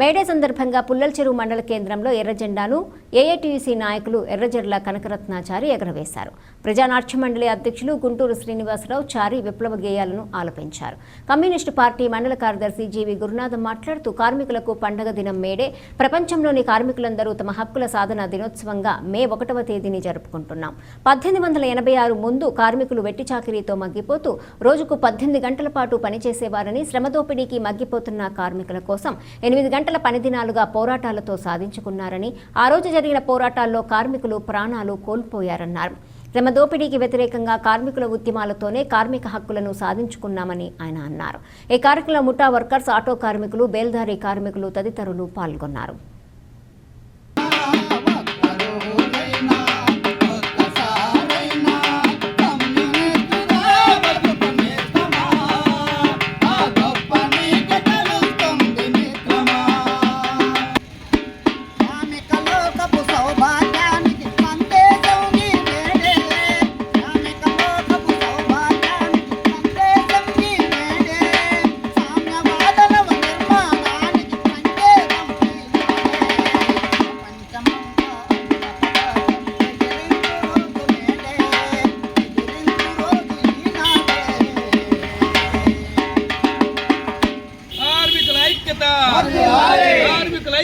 May Day సందర్భంగా పుల్లల చెరువు మండల కేంద్రంలో ఎర్రజెండాను ఏఐటీయూసీ నాయకులు ఎర్రజెర్ల కనకరత్నాచారి ఎగరవేశారు. ప్రజానాట్య మండలి అధ్యక్షులు గుంటూరు శ్రీనివాసరావు చారి విప్లవ గేయాలను ఆలపించారు. కమ్యూనిస్టు పార్టీ మండల కార్యదర్శి జీవి గురునాథం మాట్లాడుతూ కార్మికులకు పండగ దినం మేడే ప్రపంచంలోని కార్మికులందరూ తమ హక్కుల సాధన దినోత్సవంగా మే ఒకటవ తేదీని జరుపుకుంటున్నాం. పద్దెనిమిది వందల ఎనభై ఆరు ముందు కార్మికులు వెట్టి చాకిరీతో మగ్గిపోతూ రోజుకు పద్దెనిమిది గంటల పాటు పనిచేసేవారని శ్రమదోపిడీకి మగ్గిపోతున్న కార్మికుల కోసం ఎనిమిది గంటల పనిదినాలుగా పోరాటాలతో సాధించుకున్నారని ఆ రోజు జరిగిన పోరాటాల్లో కార్మికులు ప్రాణాలు కోల్పోయారన్నారు. శ్రమ దోపిడీకి వ్యతిరేకంగా కార్మికుల ఉద్యమాలతోనే కార్మిక హక్కులను సాధించుకున్నామని ఆయన అన్నారు. ఈ కార్యక్రమంలో ముఠా వర్కర్స్ ఆటో కార్మికులు బేల్దారీ కార్మికులు తదితరులు పాల్గొన్నారు.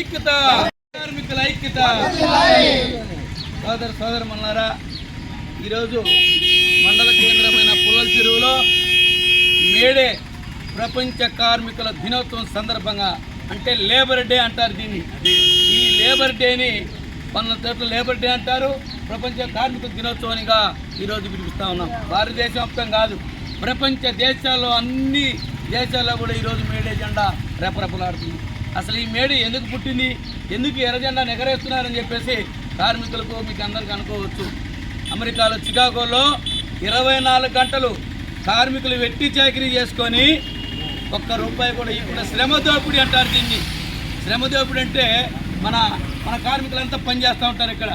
ఐక్యత. కార్మికుల ఐక్యత. సోదర సోదరమన్నారా ఈరోజు మండల కేంద్రమైన పుల్లల చెరువులో మేడే ప్రపంచ కార్మికుల దినోత్సవం సందర్భంగా అంటే లేబర్ డే అంటారు దీన్ని. ఈ లేబర్ డేని పన్నెండు చోట్ల లేబర్ డే అంటారు. ప్రపంచ కార్మిక దినోత్సవానిగా ఈరోజు పిలుపుస్తూ ఉన్నాం. భారతదేశం మొత్తం కాదు ప్రపంచ దేశాల్లో అన్ని దేశాల్లో కూడా ఈరోజు మేడే జెండా రెపరెపలాడుతుంది. అసలు ఈ మేడే ఎందుకు పుట్టింది? ఎందుకు ఎర్రజెండా ఎగరేస్తున్నారని చెప్పేసి కార్మికులకు మీకు అందరికి అనుకోవచ్చు. అమెరికాలో చికాగోలో ఇరవై నాలుగు గంటలు కార్మికులు వెట్టి చాకరీ చేసుకొని ఒక్క రూపాయి కూడా ఇప్పుడు శ్రమ దోపిడీ అంటారు దీన్ని. శ్రమ దోపిడీ అంటే మన మన కార్మికులంతా పనిచేస్తూ ఉంటారు ఇక్కడ.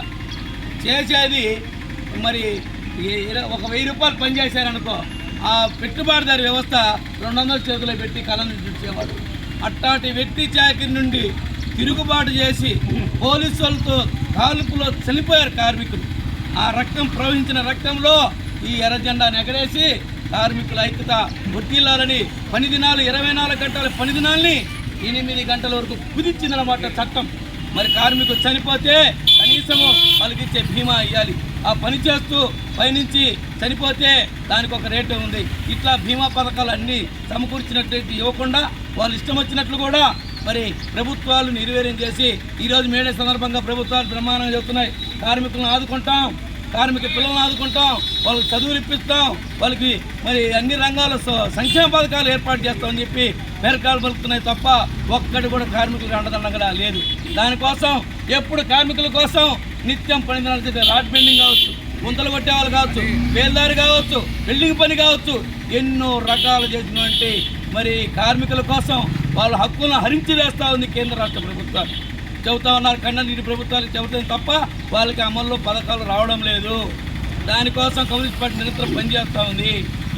చేసేది మరి ఒక వెయ్యి రూపాయలు పనిచేశారనుకో ఆ పెట్టుబడిదారి వ్యవస్థ రెండు వందల చేతిలో పెట్టి కళను చూసేవాడు. అట్టాటి వ్యక్తి చాకిరి నుండి తిరుగుబాటు చేసి పోలీసులతో కాల్పులో చనిపోయారు కార్మికులు. ఆ రక్తం ప్రవహించిన రక్తంలో ఈ ఎర్ర జెండాను ఎగరేసి కార్మికుల ఐక్యత వర్తిల్లాలని పని దినాలు ఇరవై నాలుగు గంటల పని దినాల్ని ఎనిమిది గంటల వరకు కుదించిందన్నమాట చట్టం. మరి కార్మికులు చనిపోతే కనీసము వాళ్ళకి ఇచ్చే బీమా ఇవ్వాలి ఆ పని చేస్తూ పయనించి చనిపోతే దానికి ఒక రేటు ఉంది. ఇట్లా బీమా పథకాలు అన్నీ సమకూర్చినట్టు ఇవ్వకుండా వాళ్ళు ఇష్టం వచ్చినట్లు కూడా మరి ప్రభుత్వాలు నిర్వీర్యం చేసి ఈరోజు మేడే సందర్భంగా ప్రభుత్వాలు బ్రహ్మాండంగా చెబుతున్నాయి కార్మికులను ఆదుకుంటాం కార్మిక పిల్లలను ఆదుకుంటాం వాళ్ళకి చదువులు ఇప్పిస్తాం వాళ్ళకి మరి అన్ని రంగాల సంక్షేమ పథకాలు ఏర్పాటు చేస్తామని చెప్పి పేరకాలు పలుకుతున్నాయి తప్ప ఒక్కటి కూడా కార్మికులకు అండదండగా లేదు. దానికోసం ఎప్పుడు కార్మికుల కోసం నిత్యం పని దినాలు రాడ్ బెండింగ్ కావచ్చు గుంతలు కొట్టే వాళ్ళు కావచ్చు బేల్దారి కావచ్చు బిల్డింగ్ పని కావచ్చు ఎన్నో రకాలు చేసినటువంటి మరి కార్మికుల కోసం వాళ్ళ హక్కులను హరించి వేస్తూ ఉంది కేంద్ర రాష్ట్ర ప్రభుత్వాలు. చెబుతా ఉన్నారు కన్నా నీటి ప్రభుత్వాలు చెబుతుంది తప్ప వాళ్ళకి అమల్లో పథకాలు రావడం లేదు. దానికోసం కమ్యూనిస్ట్ పార్టీ నిరంతరం పనిచేస్తూ ఉంది.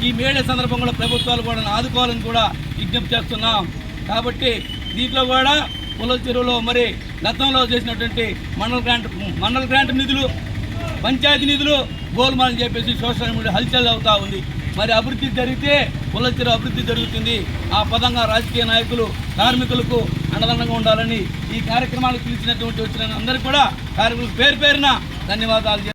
ఈ మేడే సందర్భంలో ప్రభుత్వాలు కూడా ఆదుకోవాలని కూడా విజ్ఞప్తి చేస్తున్నాం. కాబట్టి దీంట్లో కూడా పుల చెరువులో మరి గతంలో చేసినటువంటి మండల గ్రాంట్ మండల గ్రాంట్ నిధులు పంచాయతీ నిధులు గోల్మాలని చెప్పేసి సోషల్ మీడియా హల్చల్ అవుతూ ఉంది. మరి అభివృద్ధి జరిగితే పుల్లచెరు అభివృద్ధి జరుగుతుంది. ఆ పదంగా రాజకీయ నాయకులు కార్మికులకు అండదండంగా ఉండాలని ఈ కార్యక్రమాలకు పిలిచినటువంటి వచ్చిన అందరికీ కూడా కార్మికులు పేరు పేరున ధన్యవాదాలు